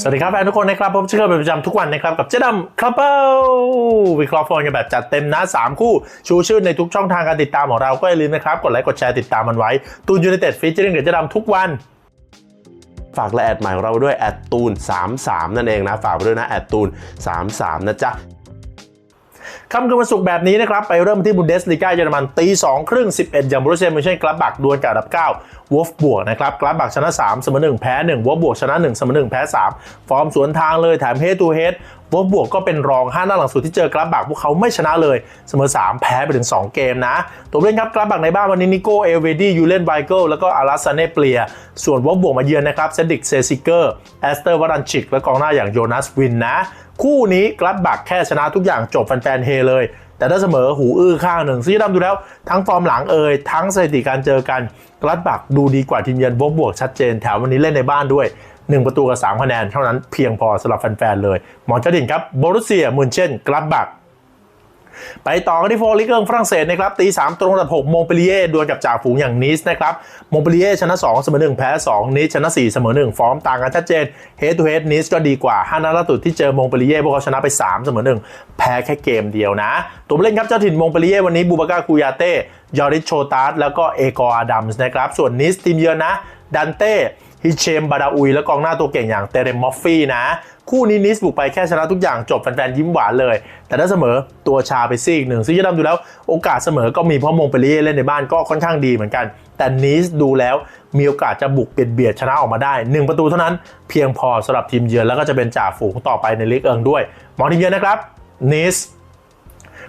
สวัสดีครับแฟนทุกคนนะครับพบเจอกันเป็นประจำทุกวันนะครับ กับเจ๊ดำครับเปิลวิเคราะห์ฟอนกันแบบจัดเต็มนะ 3 คู่ ชูชื่อในทุกช่องทางการติดตามของเราก็อย่าลืมนะครับ กดไลค์กดแชร์ติดตามมันไว้ตูนยู i นเต็ดฟีเจอริงกับเจ๊ดำทุกวันฝากและแอดใหม่ของเราด้วยแอดตูน33 นั่นเองนะ ฝากไปด้วยนะแอดตูน33 นะจ๊ะ ค่ำคืนวันศุกร์แบบนี้นะครับ ไปเริ่มที่บุนเดสลีกาเยอรมันตีสองครึ่งสิบเอ็ดย่างบรูเซียมเมนเช่นกลับบักดวลกับอันดับ9วอฟบวกนะครับกลับบักชนะสามเสมอหนึ่งแพ้หนึ่งวอฟบวกชนะหนึ่งเสมอหนึ่งแพ้สามฟอร์มสวนทางเลยแถมเฮดทูเฮดวอฟบวกก็เป็นรอง 5 หน้าหลังสุดที่เจอกลับบักพวกเขาไม่ชนะเลยเสมอ 3 แพ้ไปถึง 2 เกมนะ ตัวเล่นครับกลับบักในบ้านวันนี้นิโก้เอลเวดี้ยูเลนไวเกิลแล้วก็อารัสซาเนเปลีย ส่วนวอฟบวกมาเยือนนะครับเซดิกเซซิเกอร์แอสเตอร์วารันชิก และกองหน้าอย่างโยนัสวินนะ คู่นี้กลับบักแค่ชนะทุกอย่างจบแฟนๆเฮเลย แต่ถ้าเสมอหูอื้อข้างหนึ่งซี่ดำดูแล้วทั้งฟอร์มหลังเอ่ยทั้งสถิติการเจอกันกลัดบักดูดีกว่าทีมเยือนบวกบวกชัดเจนแถมวันนี้เล่นในบ้านด้วย 1 ประตูกับ 3 คะแนน เท่านั้นเพียงพอสำหรับแฟนๆเลย หมอนกระดิ่งครับโบรุสเซียมุนเช่นกลัดบักไปต่อกันที่โฟลิเกิงฝรั่งเศสนะครับตี3ตรงกับ6โมงเปรีเย่ดวลกับจ่าฝูงอย่างนิสนะครับโมงเปรีเย่ชนะ 2 เสมอ1แพ้ 2 นิสชนะ 4 เสมอ1ฟอร์มต่างกันชัดเจนเฮดทูเฮดนิสก็ดีกว่า5นัดล่าสุดที่เจอโมงเปรีเย่พวกเขาชนะไป 3 เสมอ1แพ้แค่เกมเดียวนะ ตัวเล่นครับเจ้าถิ่นโมงเปรีเย่วันนี้บูบาก้าคูยาเต้ยอริชโชตาร์แล้วก็เอกออาดัมส์นะครับส่วนนิสทีมเยือนนะดันเต้ ฮิเชมบาดาอุยและกองหน้าตัวเก่งอย่างเตเรมอฟฟี่นะ คู่นี้นิสบุกไปแค่ชนะทุกอย่างจบแฟนๆยิ้มหวานเลย แต่ถ้าเสมอตัวชาไปซีกหนึ่งซึ่งจะดำดูแล้วโอกาสเสมอก็มีเพราะมงเปรียเล่นในบ้านก็ค่อนข้างดีเหมือนกัน แต่นิสดูแล้วมีโอกาสจะบุกเบียดเบียดชนะออกมาได้ 1 ประตูเท่านั้นเพียงพอสำหรับทีมเยือนแล้วก็จะเป็นจ่าฝูงต่อไปในลีกเอิงด้วยมองทีมเยือนนะครับนิส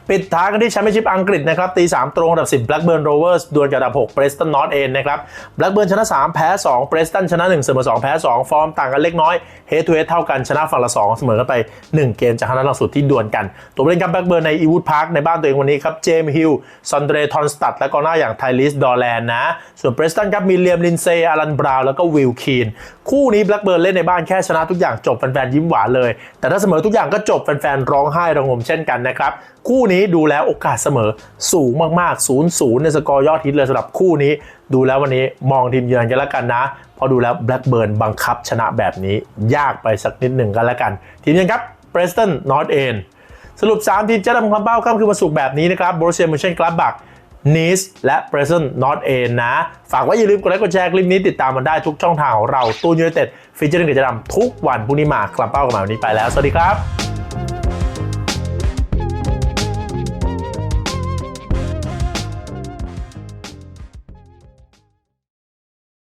ปิดท้ายกันที่แชมเปี้ยนชิพอังกฤษนะครับตี 3 ตรงอันดับ 10 Blackburn Rovers ดวลกับอันดับ 6 Preston North End นะครับ Blackburn ชนะ 3 แพ้ 2 Preston ชนะ 1 เสมอ 2 แพ้ 2 ฟอร์มต่างกันเล็กน้อย Head to Head เท่ากันชนะฝั่งละ 2 เสมอกันไป 1 เกมจากคณะลังสุดที่ดวลกัน ตัวผู้เล่นครับ Blackburn ใน Ewood Park ในบ้านตัวเองวันนี้ครับเจมส์ฮิลซอนเดรทอนสตัดและกองหน้าอย่างไทลิสดอร์แลนด์นะส่วน Preston ครับมีเลียมลินเซย์อารันบราวน์แล้วก็วิลคีนคู่นี้ Blackburn เล่นในบ้านแค่ชนะทุกอย่างจบแฟนๆยิ้มหวานเลย แต่ถ้าเสมอทุกอย่างก็จบแฟนๆร้องไห้ระงมเช่นกันนะครับคู่นี้ดูแล้วโอกาสเสมอสูงมากๆ 0 0 ในสกอร์ยอดฮิตเลยสำหรับคู่นี้ ดูแล้ววันนี้มองทีมเยือนกันแล้วกันนะ เพราะดูแล้วแบล็กเบิร์นบังคับชนะแบบนี้ยากไปสักนิดหนึ่งกันแล้วกัน ทีมเยือนครับเ r รสตันนอตเอนสรุป 3 ทีมจะทำความเป้าค่ำคือวันศุกแบบนี้นะครับบรูเซียมูเชนกลับบักนิสและเ r รสตันนอตเอนนะ ฝากไว้อย่าลืมกดไลค์กดแชร์คลิปนี้ติดตามมันได้ทุกช่องทางของเราตูนยูไนเต็ดฟีเจอร์เกจะดำทุกวันพรุ่งนี้มากลับเป้ากันใหม่วันนี้ไปแล้วสวัสดีครับ